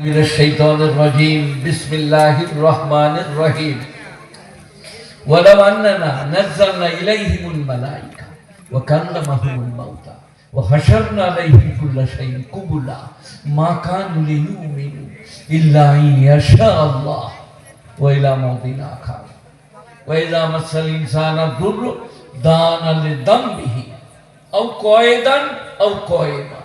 من الشيطان الرجيم. بسم الله الرحمن الرحيم. ولو أننا نزلنا إليهم الملائكة وكلمهم الموتى وحشرنا عليهم كل شيء قبلا ما كانوا ليؤمنوا إلا أن يشاء الله وإلى موطن آخر. وإذا مس الإنسان الضر دان لذنبه أو قائدا أو قائما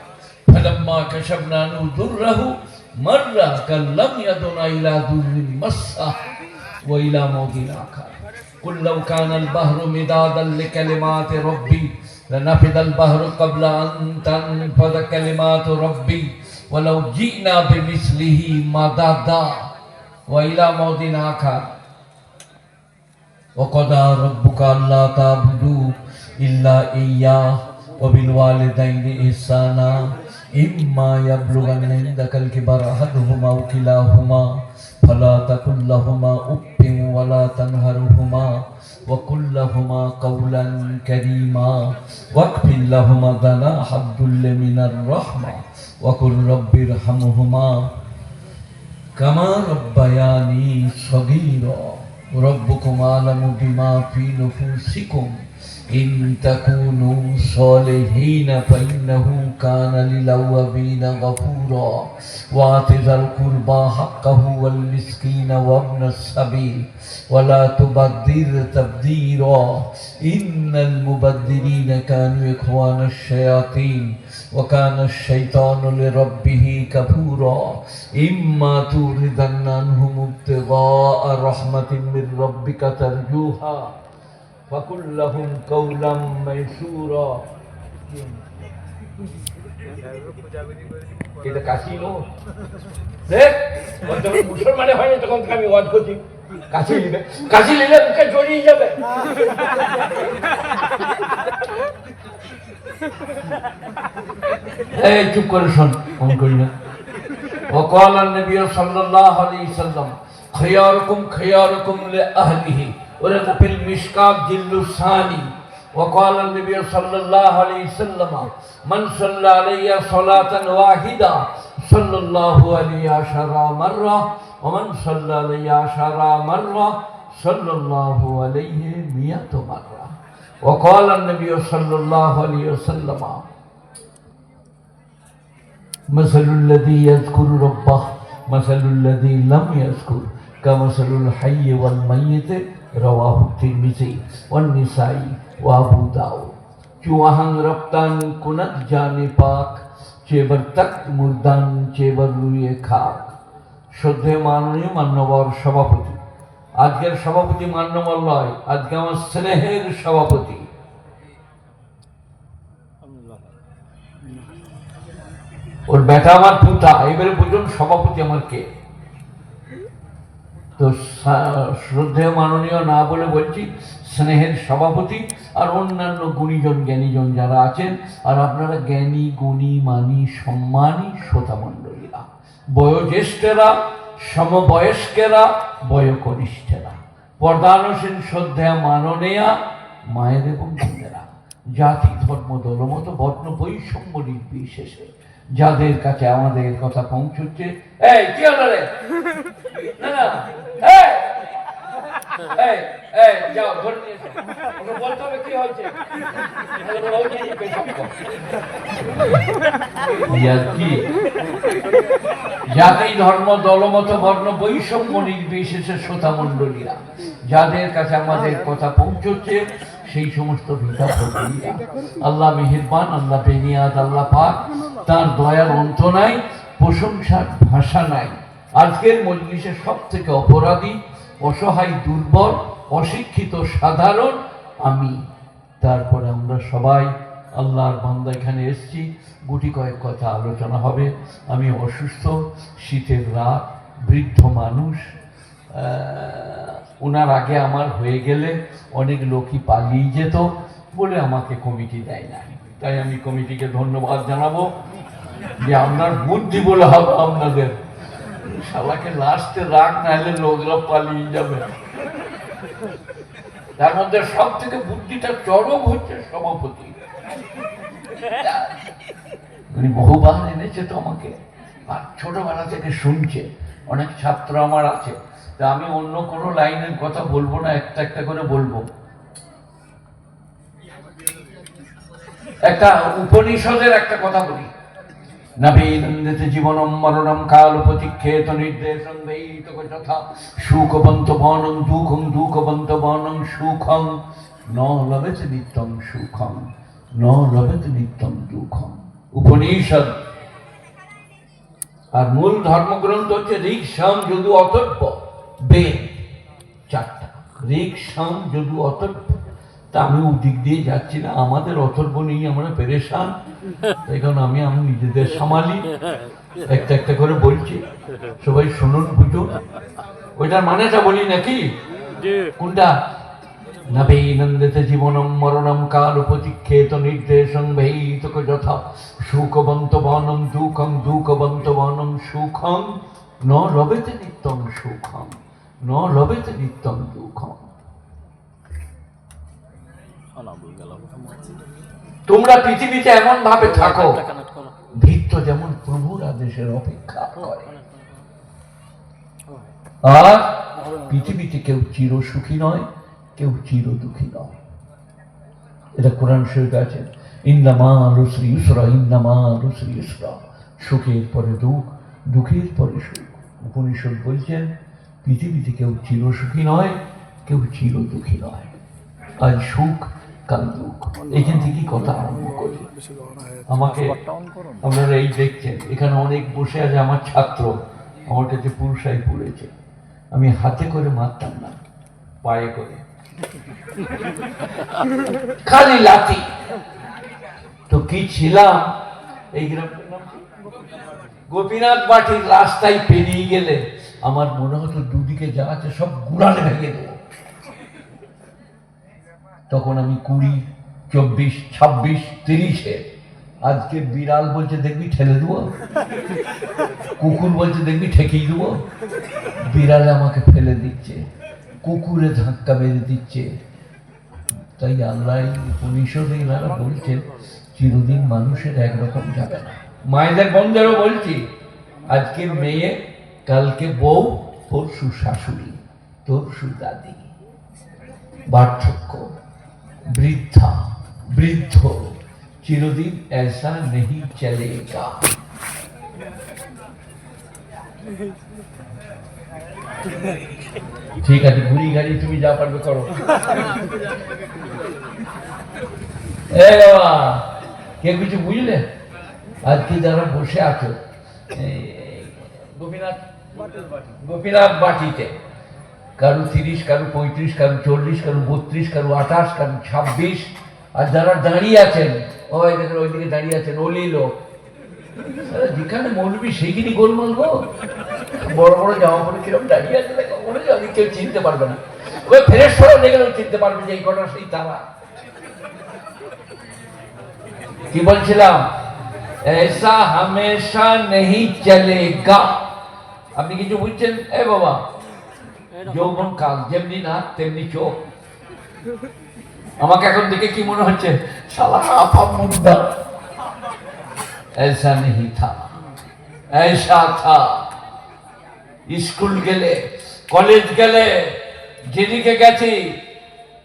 فلما كشفنا عنه ضره مر كان لم يدنا إلى ضر مسه وإلى موت آخر قل لو كان البحر مدادا لكلمات ربي لنفد البحر قبل أن تنفذ كلمات ربي ولو جئنا بمثله مددا وإلى موت آخر وقضى ربك ألا تعبدوا إلا إياه وبالوالدين إحسانا إما يبلغن عندك الكبر أحدهما أو كلاهما فلا تقل لهما أف ولا تنهرهما وقل لهما قولا كريما واكفل لهما جناح الذل من الرحمة وقل رب ارحمهما كما ربياني صغيرا ربكم أعلم بما في نفوسكم إن تكونوا صالحين فإنه كان للأوابين غفورا وآت ذا القربى حقه والمسكين وابن السبيل ولا تبذر تبذيرا إن المبذرين كانوا إخوان الشياطين وكان الشيطان لربه كفورا إما تورثن عنهم ابتغاء رحمة من ربك ترجوها فقل لهم قولا ميسورا এটা কাশি নো দেখ ওর যখন মুসলমানে হয়নি তখন থেকে আমি ওয়াজ করছি কাশি নিবে কাশি নিলে মুখে জড়িয়ে যাবে এই চুপ করে শোন ফোন করি না وقال النبي صلى الله عليه وسلم خياركم خياركم لأهله ولك في المشكاب الثاني وقال النبي صلى الله عليه وسلم من صلى علي صلاة واحدة صلى الله عليه عشر مرة ومن صلى علي عشر مرة صلى الله عليه مئة مرة. وقال النبي صلى الله عليه وسلم مثل الذي يذكر ربه مثل الذي لم يذكر كمثل الحي والميت رواه الترمذي والنسائي وابو داؤد جو آہنگ رفتان کنت جانے پاک চেবার তাক মুরদান চেবার রুইয়ে খাক। শ্রদ্ধে মাননীয় মান্যবর সভাপতি। আজকের সভাপতি মান্যবর নয় আজকে আমার স্নেহের সভাপতি। ওর বেটা আমার পুতা, এবারে বুঝুন সভাপতি আমার কে? তো শ্রদ্ধেয় মাননীয় না বলে বলছি, স্নেহের সভাপতি আর অন্যান্য গুণীজন, জ্ঞানীজন যারা আছেন, আর আপনারা জ্ঞানী, গুণী, মানি, সম্মানী শ্রোতামণ্ডলীরা, বয়োজ্যেষ্ঠেরা, সমবয়স্কেরা, বয়কনিষ্ঠেরা পর্দানসীন শ্রদ্ধেয় মাননীয়া মায়ের এবং বোনেরা, জাতি, ধর্ম, দলমত, বর্ণ, বৈষম্য নির্বিশেষে যাদের কাছে আমাদের কথা পৌঁছচ্ছে, এই, কি হলো রে? না ধর্ম, দলমত, বর্ণ, বৈষম্য নির্বিশেষে শ্রোতা মণ্ডলীরা যাদের কাছে আমাদের কথা পৌঁছচ্ছে, সেই সমস্ত ভিতা আল্লাহ মেহেরবান, আল্লাহ বেনিয়াদ, আল্লাহ পাক তার দয়ার অন্ত নাই, প্রশংসার ভাষা নাই। আজকের মজলিসে সব থেকে অপরাধী, অসহায়, দুর্বল, অশিক্ষিত, সাধারণ আমি। তারপরে আমরা সবাই আল্লাহর বান্দা এখানে এসেছি। গুটি কয়েক কথা আলোচনা হবে। আমি অসুস্থ, শীতের রাত, বৃদ্ধ মানুষ। ওনার আগে আমার হয়ে গেলে অনেক লোকই পালিয়ে যেত বলে আমাকে কমিটি দেয় না তাই আমি কমিটিকে ধন্যবাদ জানাব যে আপনার বুদ্ধি বলে হবে আপনাদের। সবাইকে লাস্টে রাগ না হলে লোকরা পালিয়ে যাবে। তার মধ্যে সব থেকে বুদ্ধিটা চরম হচ্ছে সভাপতি। উনি বহুবার এনেছে তো আমাকে, আর ছোটবেলা থেকে শুনছে। অনেক ছাত্র আমার আছে। তা আমি অন্য কোনো লাইনের কথা বলব না, একটা একটা করে বলব। একটা উপনিষদের একটা কথা বলি। নবীনন্দিত জীবনম মরণম কাল প্রতিক্ষেত নির্দেশন দেয়িত যথা সুখবন্ত বনং দুঃখং দুঃখবন্ত বনং সুখং ন লবেত নিত্যং সুখং ন লবেত নিত্যং দুঃখং উপনিষদ। আর মূল ধর্মগ্রন্থ হচ্ছে ঋক সাম যদু অতর্প বেদ, চারটা। ঋক সাম যদু অতর্প তা আমি ওদিক দিয়ে যাচ্ছি না আমাদের অথর্ব নিয়ে আমরা পেরেশান। তাই কারণ আমি আমি নিজেদের সামালি। একটা একটা করে বলছি সবাই শুনুন বুঝুন ওইটার মানেটা বলি নাকি? কোনটা? নবীনন্দিত জীবনম মরণম কাল প্রতিক্ষেত নির্দেশং ভৈত যথা সুখবন্ত বনম দুঃখং দুঃখবন্ত বনম সুখং। ন লবেতে নিত্যং সুখং ন লবেতে নিত্যং দুঃখং। তোমরা পৃথিবীতে এমন ভাবে থাকো ভিত্ত যেমন প্রভুর আদেশের অপেক্ষা করে আর পৃথিবীতে কেউ চির সুখী নয় কেউ চির দুঃখী নয়। এটা কোরআন শরীফ আছে। ইন্দামা লুশ্রী ইসরা ইন্দামা লুশ্রী ইসরা। সুখের পরে দুঃখ দুঃখের পরে সুখ। উপনিষদ বলছেন পৃথিবীতে কেউ চির সুখী নয় কেউ চির দুঃখী নয়। আজ সুখ এখান থেকেই কথা আরম্ভ করি। আমাকে আপনারা এই দেখছেন, এখানে অনেক বসে আছে আমার ছাত্র, আমার কাছে পুরুষাই পড়েছে। আমি হাতে করে মারতাম না, পায়ে করে। খালি লাতি তো কি ছিলাম? এই গোপীনাথ বাটির রাস্তায় পেরিয়ে গেলে আমার মনে হতো দুদিকে যা আছে সব গুড়ালে ভেঙে দেবো। তখন আমি কুড়ি, চব্বিশ, ছাব্বিশ, তিরিশে। আজকে বিড়াল বলছে, দেখবি ঠেলে দেবো? কুকুর বলছে, দেখবি ঠেকিয়ে দেবো? বিড়ালে আমাকে ফেলে দিচ্ছে, কুকুরে ধাক্কা মেরে দিচ্ছে। তাই আল্লাহ উপনিষদ এনারা বলছেন, চিরদিন মানুষের একরকম যাবে না। মায়েদের বোনদেরও বলছি আজকে মেয়ে, কালকে বউ, পরশু শাশুড়ি তরশু দাদি। পার্থক্য। বৃদ্ধা বৃদ্ধ চিরদিন ऐसा नहीं चलेगा ঠিক আছে ঘুরি গাড়ি তুমি যা পারবে করো এ বাবা কে কিছু বুঝলে আজকে যারা বসে আছো এই গোপীনাথ গোপীনাথ বাটিতে কারো তিরিশ কারো পঁয়ত্রিশ কারো চল্লিশ কারো বত্রিশ কারো আঠাশ কারো ছাব্বিশ আর যারা দাঁড়িয়ে আছেন ওই দেখেন ওইদিকে দাঁড়িয়ে আছেন ওলি লোক সারা যেখানে মৌলবি সেইখানে গোলমাল গো বড় বড় জামা পরে কিরকম দাঁড়িয়ে আছে দেখো মনে যাবে কেউ চিনতে পারবে না ওই ফ্রেশ করে দেখলেও চিনতে পারবে যে এই কটা সেই তারা কি বলছিলাম ऐसा हमेशा नहीं चलेगा আপনি কিছু বুঝছেন এ বাবা যৌবন কাল যেমনি না তেমনি চোখ আমাকে এখন দেখে কি মনে হচ্ছে সালা আপা মুর্দা ऐसा नहीं था ऐसा था স্কুল গেলে কলেজ গেলে যেদিকে গেছি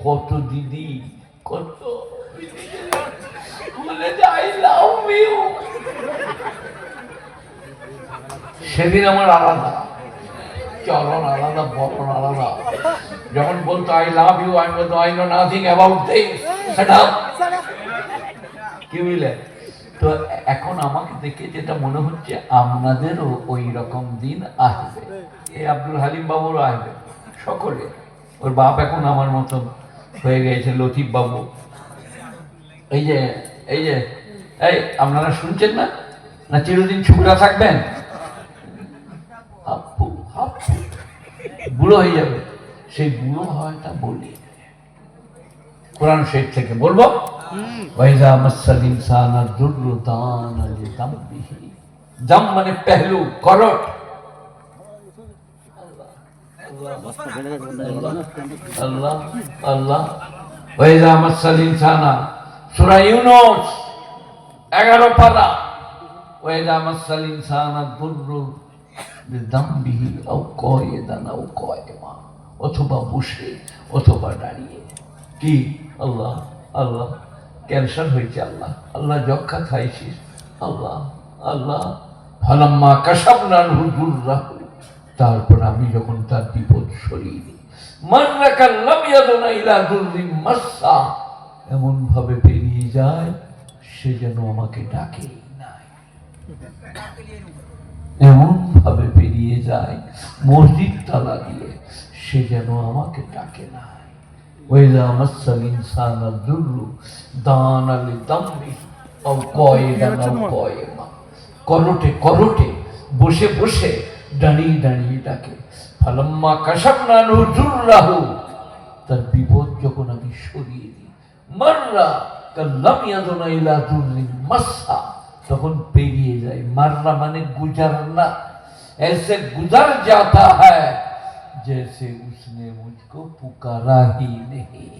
কত দিদি কত বলে আই লাভ ইউ সেদিন আমার আলাদা চলন আলাদা আলাদা। যখন বলতো আই লাভ ইউ বলতো আই নো নাথিং অ্যাবাউট সেটা কি বুঝলে? তো এখন আমাকে দেখে যেটা মনে হচ্ছে, আপনাদেরও ওই রকম দিন আসবে। এই আব্দুল হালিম বাবুরও আসবে, সকলে। ওর বাপ এখন আমার মতন হয়ে গেছে লতিফ বাবু। এই যে এই যে, এই, আপনারা শুনছেন না? না চিরদিন ছুকরা থাকবেন? বুড়ো হয়ে যাবে। সেই বুড়ো হওয়াটা বলি। কোরআন শেখ থেকে বলব ওয়াইজা মাসাল ইনসান দুরু দান আলি দাম্বিহি। জাম মানে পেহলু করট। আল্লাহ আল্লাহ। ওয়াইজা মাসাল ইনসানা। সূরা ইউনুস 11 পারা। ওয়াইজা মাসাল ইনসানা দুরু দাম্বিহি আও কয়ে দানা ও কয়ে মা, অথবা বসে, অথবা দাঁড়িয়ে। কি? আল্লাহ আল্লাহ, ক্যান্সার হয়েছে আল্লাহ। আল্লাহ যক্ষা খাইছিস। আল্লাহ আল্লাহ। ফালাম্মা কাসাবনার হুজুর রাহুল তারপর আমি যখন তার বিপদ সরিয়ে দিই মান্নাকাল্লাম ইয়াদনা ইলা দুর্রি মাসা এমনভাবে পেরিয়ে যায়, সে যেন আমাকে ডাকে নাই। এমন ভাবে পেরিয়ে যায় মসজিদ তালা দিয়ে সে যেন আমাকে ডাকে নাই ওইদা মাসাল ইনসান দুর্রু দান আলি দাম্মি ও কয়ে দান ও কয়ে মা করটে করটে বসে বসে দাঁড়িয়ে দাঁড়িয়ে ডাকে। ফালাম্মা কাশাবনানু দুর্রাহু তার বিপদ যখন আমি সরিয়ে দিই মাররা কাল্লাম ইয়াদুনা ইলা দুর্রিন মাসা তখন পেরিয়ে যায় মাররা মানে গুজারনা ऐसे गुजर जाता है जैसे उसने मुझको पुकारा ही नहीं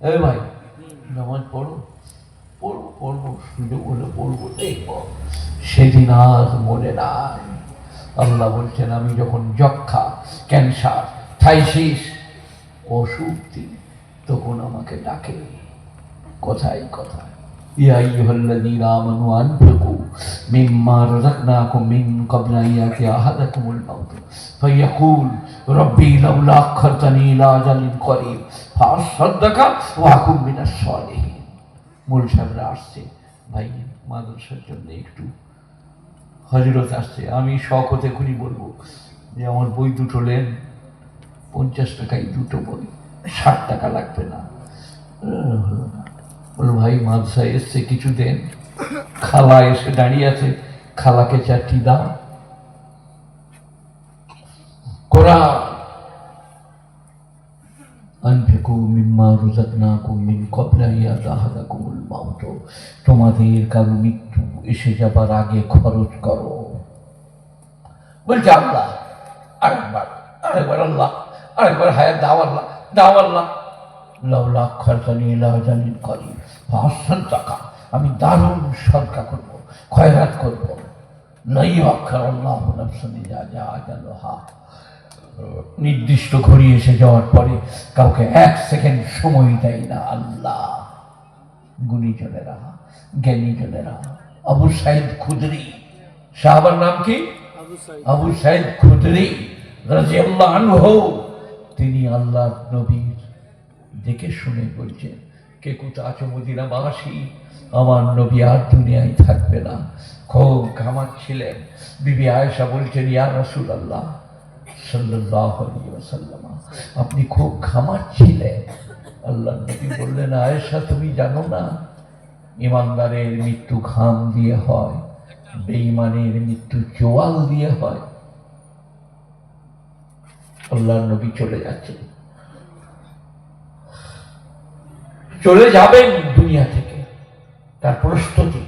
এ ভাই নামাজ পড়ো পড়বো পড়বো সুযোগ হলে পড়বো দেখবো সেদিন আর মনে নাই আল্লাহ বলছেন আমি যখন যক্ষা ক্যান্সার থাইসিস অসুখ দিই তখন আমাকে ডাকে কথাই কথা يا أيها الذين آمنوا أنفقوا مما رزقناكم من قبل أن يأتي أحدكم الموت فيقول ربي لولا أخرتني إلى أجل قريب فأصدق وأكن من الصالحين মূল সাহেবরা আসছে ভাই মাদ্রাসার জন্য একটু হজরত আসছে আমি শখ হতে খুনি বলবো যে আমার বই দুটো নেন পঞ্চাশ টাকায় দুটো বই ষাট টাকা লাগবে না আহ, হলো না বলল, ভাই, মাদ্রাসায় এসছে কিছু দেন। খালা এসে দাঁড়িয়ে আছে, খালাকে চারটি দাও। কোরআন। তোমাদের কারও মৃত্যু এসে যাবার আগে খরচ করো। বলছে, আল্লাহ, আরেকবার আরেকবার আল্লাহ, আরেকবার হায়াত দাও আল্লাহ দাও আল্লাহ। করি টাকা। আমি দারুণ সরকা করব খয়রাত করব। নই অক্ষর আল্লাহ যা যা নির্দিষ্ট ঘড়ি এসে যাওয়ার পরে কাউকে এক সেকেন্ড সময় দেয় না আল্লাহ। গুণীজনেরা জ্ঞানীজনেরা আবু সাইদ খুদরি। সাহাবার নাম কি? আবু সাইদ। খুদরি রাজিয়াল্লাহ আনহু। তিনি আল্লাহ নবীর দেখে শুনে বলছেন কে কোথা আছো মদিনা বাসী আমার নবী আর দুনিয়ায় থাকবে না। খুব ঘামাচ্ছিলেন বিবি আয়েশা বলছেন, ইয়া রসুল আল্লাহ সাল্লাহ আপনি খুব ঘামাচ্ছিলেন আল্লাহ নবী বললেন, আয়েশা, তুমি জানো না, ইমানদারের মৃত্যু ঘাম দিয়ে হয়, বেঈমানের মৃত্যু চোয়াল দিয়ে হয়। আল্লাহ নবী চলে যাচ্ছেন। চলে যাবেন দুনিয়া থেকে। তার প্রস্তুতি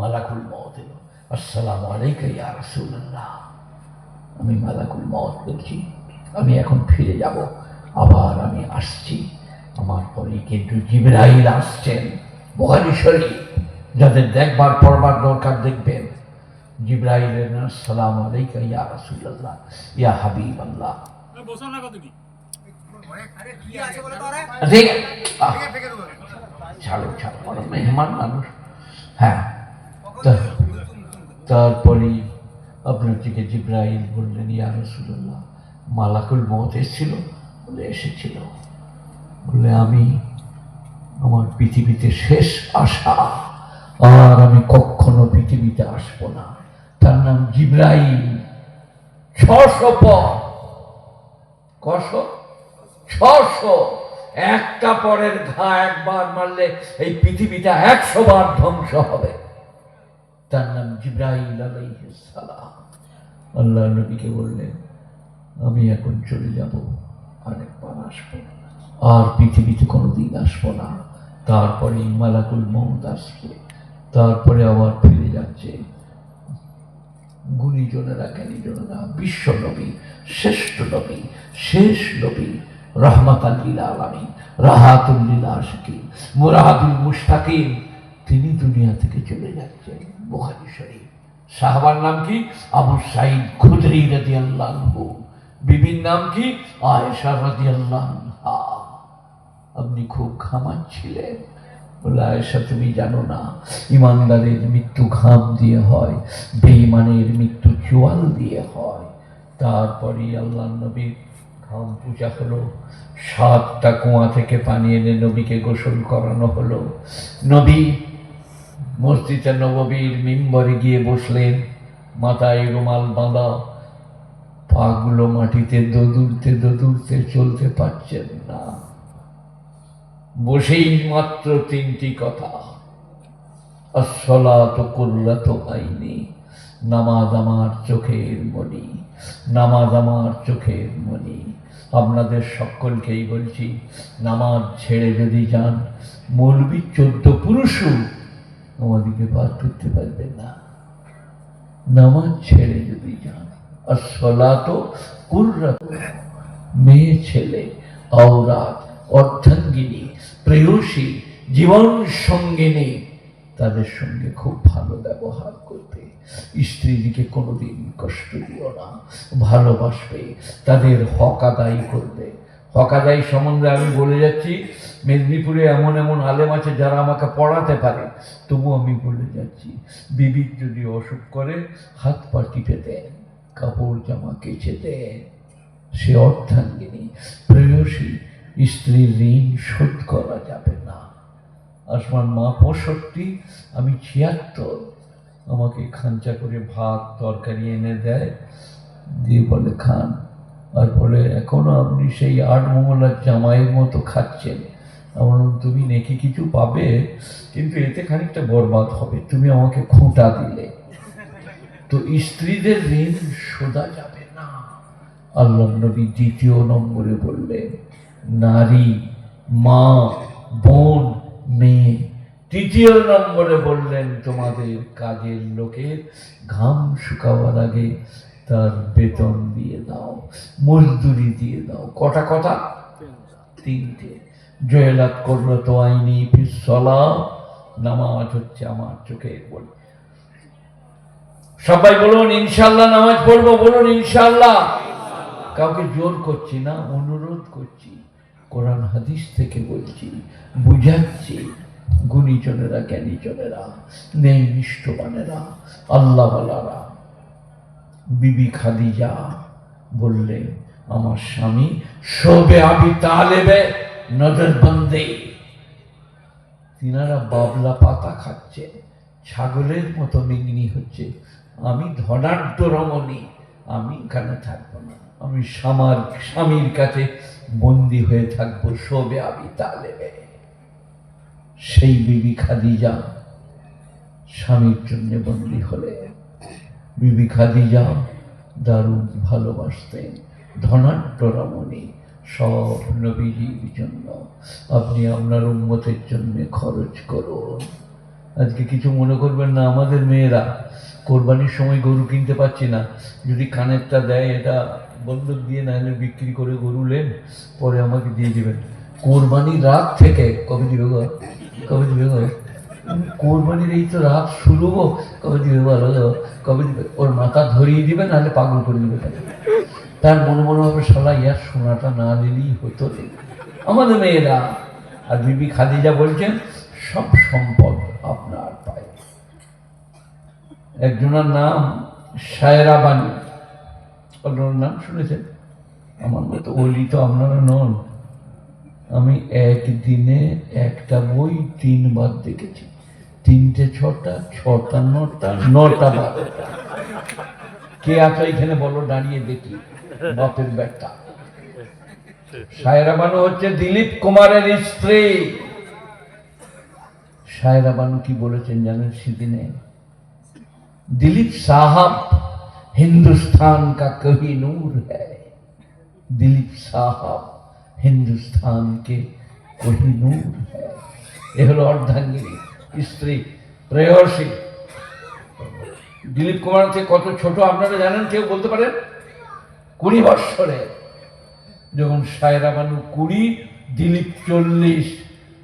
মালাকুল মত এলো আসসালামু আলাইকা রাসূলুল্লাহ। আমি মালাকুল মত বলছি, আমি এখন ফিরে যাব। আবার আমি আসছি। আমার পরে কিন্তু জিবরাইল আসছেন বুখারী শরীফ। যাদের দেখবার, পড়বার দরকার দেখবেন। জিব্রাইলের আসসালামু আলাইকা ইয়া রাসূলুল্লাহ, ইয়া কত কি? ঠিক। ছাড়ো ছাড়ো বড় মেহমান মানুষ। হ্যাঁ। তা- তারপরেই আপনার থেকে জিব্রাইল বললেন ইয়া রসুল্লাহ মালাকুল মত এসেছিল বলে এসেছিল। বললে আমি আমার পৃথিবীতে শেষ আশা আর আমি কখনো পৃথিবীতে আসব না। তার নাম জিব্রাইল। ছশো পর কশো ছশো একটা পরের ঘা একবার মারলে এই পৃথিবীটা একশো বার ধ্বংস হবে। তার নাম জিব্রাইল আলাইহিস আল্লাহ নবীকে বললেন, আমি এখন চলে যাব, আরেকবার আসব। আর পৃথিবীতে কোনোদিন আসব না। তারপরে মালাকুল মৌত আসবে। তারপরে আবার ফিরে যাচ্ছে। গুণীজনেরা, জ্ঞানীজনেরা, বিশ্ব নবী, শ্রেষ্ঠ নবী, শেষ নবী রহমাত আল্লিল আলমী রাহাতুল্লিল আশিকি মুরাহাদুল মুস্তাকিম তিনি দুনিয়া থেকে চলে যাচ্ছেন বোখারি শরীফ। সাহাবার নাম কি? আবু সাইদ খুদরি রাজি আল্লাহ বিবির নাম কি? আয়েশা রাজি আল্লাহ আপনি খুব ঘামাচ্ছিলেন বলে, আয়েশা, তুমি জানো না, ইমানদারের মৃত্যু ঘাম দিয়ে হয়, বেঈমানের মৃত্যু চোয়াল দিয়ে হয়। তারপরে আল্লাহ নবীর ঘাম পূজা হলো, সাতটা কুয়া থেকে পানি এনে নবীকে গোসল করানো হলো। নবী মসজিদে নববীর মিম্বরে গিয়ে বসলেন, মাথায় রুমাল বাঁধা। পাগুলো মাটিতে দোদুরতে দোদুরতে চলতে পারছেন না। বসেই মাত্র তিনটি কথা আসলাত তো আইনি। নামাজ আমার চোখের মণি, নামাজ আমার চোখের মণি। আপনাদের সকলকেই বলছি, নামাজ ছেড়ে যদি যান, মৌলবী চোদ্দ পুরুষও আমাদেরকে বার করতে পারবে না। নামাজ ছেড়ে যদি যান আর সলাত কুর্রাত, মেয়ে, ছেলে, আওরাত, অর্ধাঙ্গিনী, প্রেয়সী, জীবন সঙ্গিনী, তাদের সঙ্গে খুব ভালো ব্যবহার করবে স্ত্রীদিকে কোনোদিন কষ্ট দিও না, ভালোবাসবে, তাদের হক আদায় করবে। হক আদায় সম্বন্ধে আমি বলে যাচ্ছি, মেদিনীপুরে এমন এমন আলেম আছে যারা আমাকে পড়াতে পারে তবু আমি বলে যাচ্ছি বিবির যদি অসুখ করে, হাত পা টিপে দেন, কাপড় জামা কেচে দেন। সে অর্থাঙ্গিনী, প্রেয়সী, স্ত্রীর ঋণ শোধ করা যাবে না। আসমান মা পঁয়ষট্টি আমি ছিয়াত্তর আমাকে খাঞ্চা করে ভাত, তরকারি এনে দেয়। দিয়ে বলে, খান। আর বলে, এখনও আপনি সেই আট মঙ্গলার জামাইয়ের মতো খাচ্ছেন। আমার তুমি নেকি কিছু পাবে? কিন্তু এতে খানিকটা বরবাদ হবে। তুমি আমাকে খুঁটা দিলে। তো স্ত্রীদের ঋণ শোধা যাবে না। আল্লাহ নবী দ্বিতীয় নম্বরে বললেন, নারী, মা, বোন, মেয়ে তৃতীয় নম্বরে বললেন, তোমাদের কাজের লোকের ঘাম শুকাবার আগে তার বেতন দিয়ে দাও, মজদুরি দিয়ে দাও। কটা কথা? তিনটে। জয়লাত করল তো আইনি ফিসলা নামাজ হচ্ছে আমার চোখে বল সবাই বলুন, ইনশাল্লাহ নামাজ পড়ব? বলুন, ইনশাল্লাহ। কাউকে জোর করছি না, অনুরোধ করছি, কোরআন হাদিস থেকে বলছি, বুঝাচ্ছি। গুণীজনেরা জ্ঞানীজনেরা নেই নিষ্ঠবানেরা আল্লাহওয়ালারা বিবি খাদিজা বললেন, আমার স্বামী শোবে আবি তালেবে, নজর বন্দে। তিনারা বাবলা পাতা খাচ্ছে ছাগলের মতো মিগনি হচ্ছে। আমি ধনাঢ্য রমণী, আমি এখানে থাকব না। আমি স্বামার স্বামীর কাছে বন্দি হয়ে থাকব শোবে আবি তালেবে। সেই বিবি খাদিজা স্বামীর জন্য বন্দী হলে। বিবি খাদিজা দারুণ ভালোবাসতেন, ধনাঢ্য রমণী, সব নবীজির জন্য। আপনি আপনার উন্মতের জন্য খরচ করুন। আজকে কিছু মনে করবেন না, আমাদের মেয়েরা কোরবানির সময় গরু কিনতে পারছি না। যদি কানেরটা দেয়, এটা বন্দুক দিয়ে না হলে বিক্রি করে গরু নেন, পরে আমাকে দিয়ে দেবেন। কোরবানির রাত থেকে, কবে দিবে কবে দিবে গো? কোরবানির এই তো রাত শুরু হোক কবে দিবে বলো? কবে দিবে? ওর মাথা ধরিয়ে দিবে, নাহলে পাগল করে দিবে। তার মনে মনে হবে সালা ইয়ার সোনাটা না নিলেই হতো আমাদের মেয়েরা। আর বিবি খাদিজা বলছেন, সব সম্পদ আপনার পায়ে। একজনের নাম সায়রা বানু। আপনার নাম শুনেছেন? আমার মতো ওলি তো আপনারা নন। আমি একদিনে একটা বই তিনবার দেখেছি। তিনটে, ছটা ছটা, নটা নটা বারোটা কে আছে এখানে বলো, দাঁড়িয়ে দেখি। বাপের ব্যাটটা সায়রা বানু হচ্ছে দিলীপ কুমারের স্ত্রী। সায়রা বানু কি বলেছেন জানেন সেদিনে? দিলীপ সাহাব হিন্দুস্তান কা কহি নূর হ্যায়। দিলীপ সাহাব। हिंदुस्तान के कोही नूर है এ হলো অর্ধাঙ্গিনী স্ত্রী প্রেয়সী দিলীপ কুমার থেকে কত ছোট আপনারা জানেন কেউ বলতে পারেন কুড়ি বৎসরে যখন সায়রা বানু কুড়ি দিলীপ চল্লিশ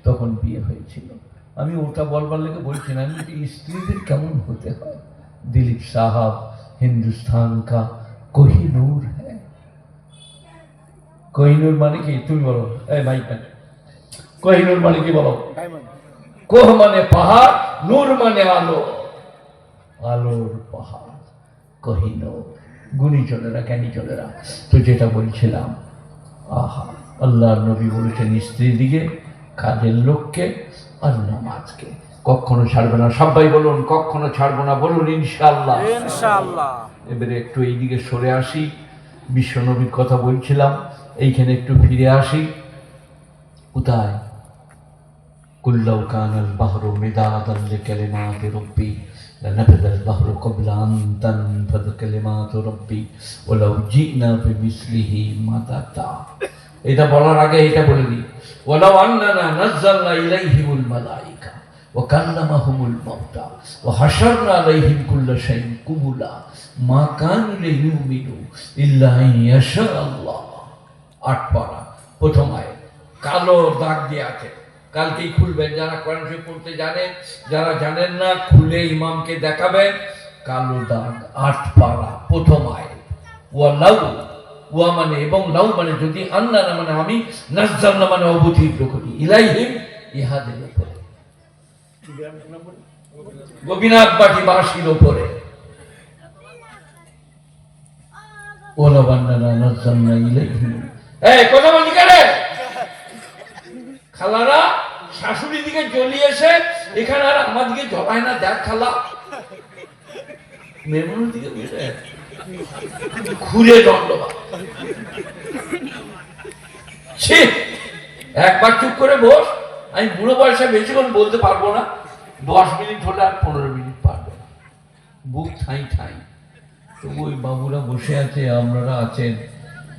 তখন বিয়ে হয়েছিল আমি ওটা বলবার লেগে বলছি না আমি বলছি, স্ত্রীদের কেমন হতে হয় দিলীপ সাহাব হিন্দুস্তান কা কোহিনূর হ্যাঁ কোহিনূর মানে কি? তুমি বলো। এই ভাই কোহিনূর মানে কি বলো? কোহ মানে পাহাড় নূর মানে আলো। আলোর পাহাড় কহিনূর গুণীজনেরা জ্ঞানীজনেরা তো যেটা বলছিলাম আহা আল্লাহ নবী বলেছেন স্ত্রী দিকে কাজের লোককে আর নামাজকে। কখনো ছাড়বে না। সবাই বলুন কখনো ছাড়বো না। বলুন ইনশাআল্লাহ। ইনশাআল্লাহ। এবারে একটু এইদিকে সরে আসি। বিশ্বনবীর কথা বলছিলাম। এইখানে একটু ফিরে আসি কোথায় কুল্লাউ কানাল বাহরু মিদাদান লিকালিমাতি রব্বি لنفذ البحر قبل أن تنفذ كلمات ربي ولو جئنا بمثله مددا এটা বলার আগে এটা বলে দিই ولو أننا نزلنا إليهم الملائكة وكلمهم الموتى وحشرنا عليهم كل شيء قبلا ما كانوا ليؤمنوا إلا أن يشاء الله আট পারা প্রথম আয় কালো দাগ দিয়ে আছে। কালকেই খুলবেন। যারা কোরআন শরীফ পড়তে জানেন, যারা জানেন না, খুলে ইমামকে দেখাবেন কালো দাগ আট পারা প্রথম। আয় ওয়া লাউ, ওয়া মানে এবং লাউ মানে যদি আন্না না মানে আমি না মানে করি। ইলাইহিম ইহাদের উপরে। গোপীনাথ বাটি বাসির উপরে। ওলা বান্নানা নাজ্জালনা ইলাইহিম। এই, কথা বলছি কেন? খালারা শাশুড়ি দিকে জ্বলিয়েছে এখানে আর আমার দিকে জ্বলায় না, দেখ খালা। দিকে খুলে দণ্ডবা ছি, একবার চুপ করে বস, আমি বুড়ো বয়সে বেশিক্ষণ বলতে পারব না। দশ মিনিট হলে আর পনেরো মিনিট পারব না। বুক ঠাই ঠাই। তো ওই বাবুরা বসে আছে, আপনারা আছেন।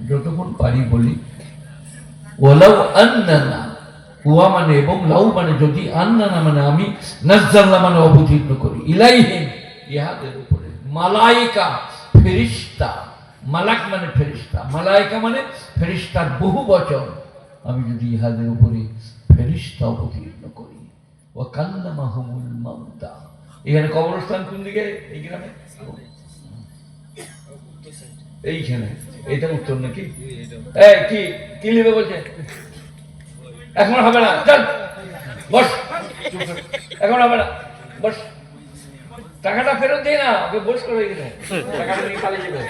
যতক্ষণ পারি বলি। আন্নানা উয়া মানে এবং লাউ মানে যদি আন্নানা মানে আমি নাজ্জাল্লা মানে অবতীর্ণ করি। ইলাইহিম ইহাদের উপরে। মালাইকা ফেরিস্তা। মালাক মানে ফেরিস্তা। মালাইকা মানে ফেরিস্তার বহু বচন। আমি যদি ইহাদের উপরে ফেরিস্তা অবতীর্ণ করি। ও কান্নামাহুমুল মাউতা। এখানে কবরস্থান কোন দিকে? এই গ্রামে? এইখানে। এইটা উত্তর নাকি? কি কি নেবে বলছে? এখন হবে না, চল, বস। এখন হবে না, বস। টাকাটা ফেরত দিয়ে না, ওকে বস করে এখানে টাকাটা নিয়ে পালিয়ে যাবে।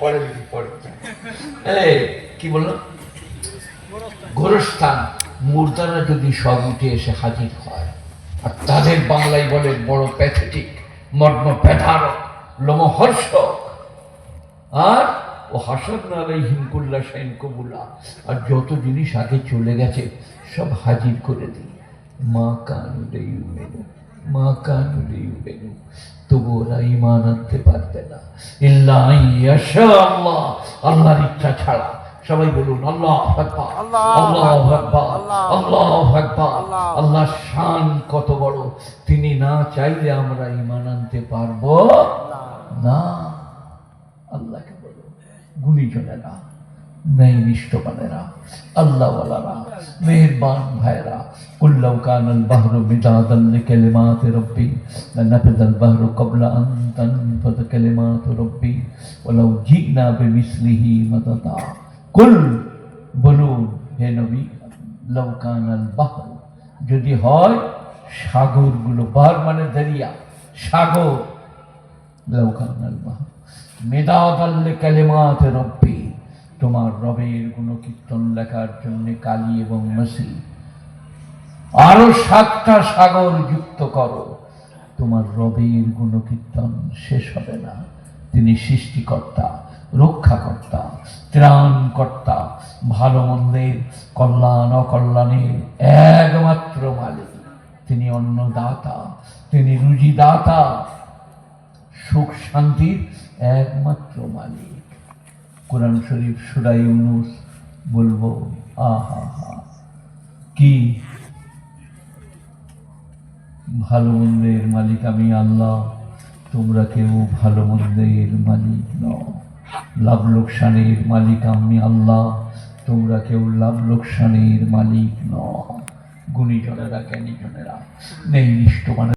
পরে পরে। কি বলল? গোরস্থান, মুর্দারা যদি সব উঠে এসে হাজির হয়, আর তাদের বাংলায় বলে বড় প্যাথেটিক মর্ম ব্যথারক লোমহর্ষক আর ও হাসন আলাই হিমকুল্লা সাইন কবুলা। আর যত জিনিস আগে চলে গেছে, সব হাজির করে দিই। মা কানুরে ইউমেনু মা কানুরে ইউমেনু তবু ওরা ইমান আনতে পারবে না। ইল্লা আল্লাহ, আল্লাহর ইচ্ছা ছাড়া। সবাই বলুন, আল্লাহ আল্লাহ আল্লাহ আল্লাহ। শান কত বড়। তিনি না চাইলে আমরা ইমান আনতে পারব না। গুণীজনেরা নেই নিষ্ঠবানেরা আল্লাহওয়ালারা, মেহরবান ভাইরা কুল্লাউ কানাল বাহরু মিদাদান লিকালিমাতি রব্বি, লানাফিদাল বাহরু ক্বাবলা আন তানফাদ কালিমাতু রব্বি, ওয়ালাউ জিনা বিমিসলিহি কুল বলুন, হে নবী, লাউ কানাল বাহরু, যদি হয় সাগরগুলো বার মানে দরিয়া, সাগর লৌকানাল বাহর। মেদাদাল্লে কালেমাতে রব্বি, তোমার রবের গুণকীর্তন লেখার জন্য কালী এবং মসি। আরও সাতটা সাগর যুক্ত করো, তোমার রবের গুণকীর্তন শেষ হবে না। তিনি সৃষ্টিকর্তা, রক্ষাকর্তা, ত্রাণকর্তা, ভালো মন্দের, কল্যাণ অকল্যাণের একমাত্র মালিক। তিনি অন্নদাতা, তিনি রুজিদাতা, সুখ শান্তির একমাত্র মালিক। কোরআন শরীফ সুরাই ইউনুস বলব, আহা, হা। কি? ভালো মন্দের মালিক আমি আল্লাহ, তোমরা কেউ ভালো মন্দের মালিক নও। লাভ লোকসানের মালিক আমি আল্লাহ, তোমরা কেউ লাভ লোকসানের মালিক ন গুণীজনেরা, জ্ঞানীজনেরা নেই নিষ্ঠমানের